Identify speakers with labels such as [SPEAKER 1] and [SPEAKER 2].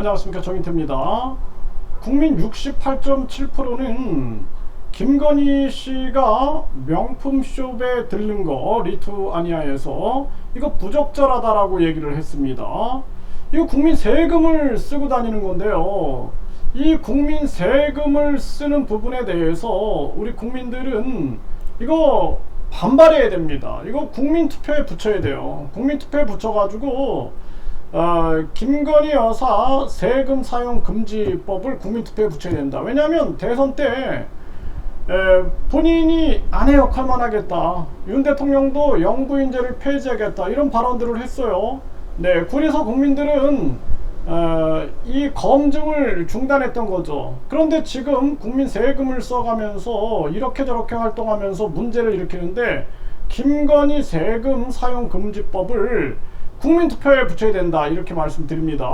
[SPEAKER 1] 안녕하십니까 정인태입니다. 국민 68.7%는 김건희 씨가 명품 숍에 들른 거 리투아니아에서 이거 부적절하다라고 얘기를 했습니다. 이거 국민 세금을 쓰고 다니는 건데요. 이 국민 세금을 쓰는 부분에 대해서 우리 국민들은 이거 반발해야 됩니다. 이거 국민 투표에 붙여야 돼요. 국민 투표에 붙여가지고 어, 김건희 여사 세금 사용 금지법을 국민 투표에 붙여야 된다. 왜냐하면 대선 때 에, 본인이 아내 역할만 하겠다. 윤 대통령도 영부인제를 폐지하겠다. 이런 발언들을 했어요. 네, 그래서 국민들은 어, 이 검증을 중단했던 거죠. 그런데 지금 국민 세금을 써가면서 이렇게 저렇게 활동하면서 문제를 일으키는데 김건희 세금 사용 금지법을 국민 투표에 붙여야 된다. 이렇게 말씀드립니다.